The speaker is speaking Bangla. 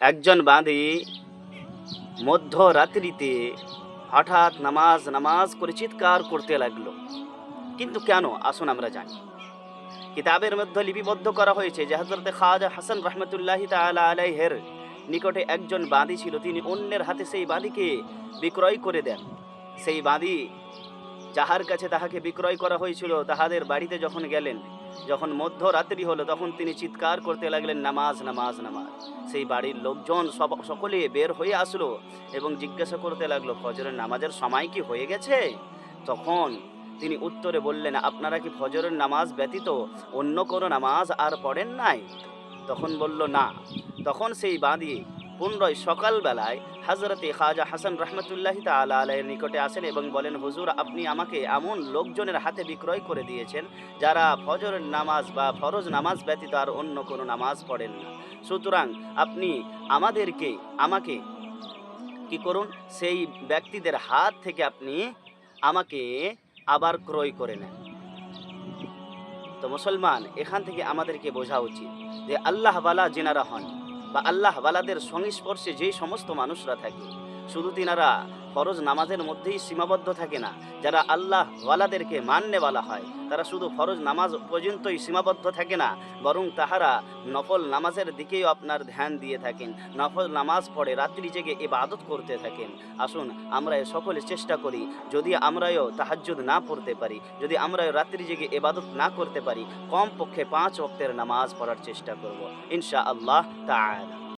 একজন বাঁধি মধ্যরাত্রিতে হঠাৎ নামাজ নামাজ করে চিৎকার করতে লাগল। কিন্তু কেন? আসুন আমরা জানি। কিতাবের মধ্যে লিপিবদ্ধ করা হয়েছে যে হজরতে খাজা হাসান রহমতুল্লাহি তালা আলাইহের নিকটে একজন বাঁধি ছিল। তিনি অন্যের হাতে সেই বাঁধিকে বিক্রয় করে দেন। সেই বাঁধি যাহার কাছে তাহাকে বিক্রয় করা হয়েছিল, তাহাদের বাড়িতে যখন গেলেন, যখন মধ্যরাত্রি হলো, তখন তিনি চিৎকার করতে লাগলেন, নামাজ নামাজ নামাজ। সেই বাড়ির লোকজন সব, সকলে বের হয়ে আসলো এবং জিজ্ঞাসা করতে লাগল, ফজরের নামাজের সময় কি হয়ে গেছে? তখন তিনি উত্তরে বললেন, আপনারা কি ফজরের নামাজ ব্যতীত অন্য কোনো নামাজ আর পড়েন নাই? তখন বলল, না। তখন সেই বাঁধি পুনরায় সকালবেলায় হজরতে খাজা হাসান রহমতুল্লাহি তালা আলাইয়ের নিকটে আসেন এবং বলেন, হুজুর, আপনি আমাকে এমন লোকজনের হাতে বিক্রয় করে দিয়েছেন যারা ফজরের নামাজ বা ফরজ নামাজ ব্যতীত আর অন্য কোনো নামাজ পড়েন না। সুতরাং আপনি আমাদেরকে, আমাকে কি করুন, সেই ব্যক্তিদের হাত থেকে আপনি আমাকে আবার ক্রয় করে নেন। তো মুসলমান, এখান থেকে আমাদেরকে বোঝা উচিত যে আল্লাহবালা জেনারা হন বা আল্লাহওয়ালাদের সংস্পর্শে যেই সমস্ত মানুষরা থাকে শুধু তিনারা ফরজ নামাজের মধ্যেই সীমাবদ্ধ থাকে না। যারা আল্লাহ ওয়ালাদেরকে মান্যওয়ালা হয়, তারা শুধু ফরজ নামাজ পর্যন্তই সীমাবদ্ধ থাকে না, বরং তাহারা নফল নামাজের দিকেও আপনার ধ্যান দিয়ে থাকেন, নফল নামাজ পড়ে রাত্রি জেগে ইবাদত করতে থাকেন। আসুন আমরা সকলে চেষ্টা করি, যদি আমরাও তাহাজ্জুদ না পড়তে পারি, যদি আমরাও রাত্রি জেগে ইবাদত না করতে পারি, কমপক্ষে পাঁচ ওয়াক্তের নামাজ পড়ার চেষ্টা করব ইনশা আল্লাহ তাআলা।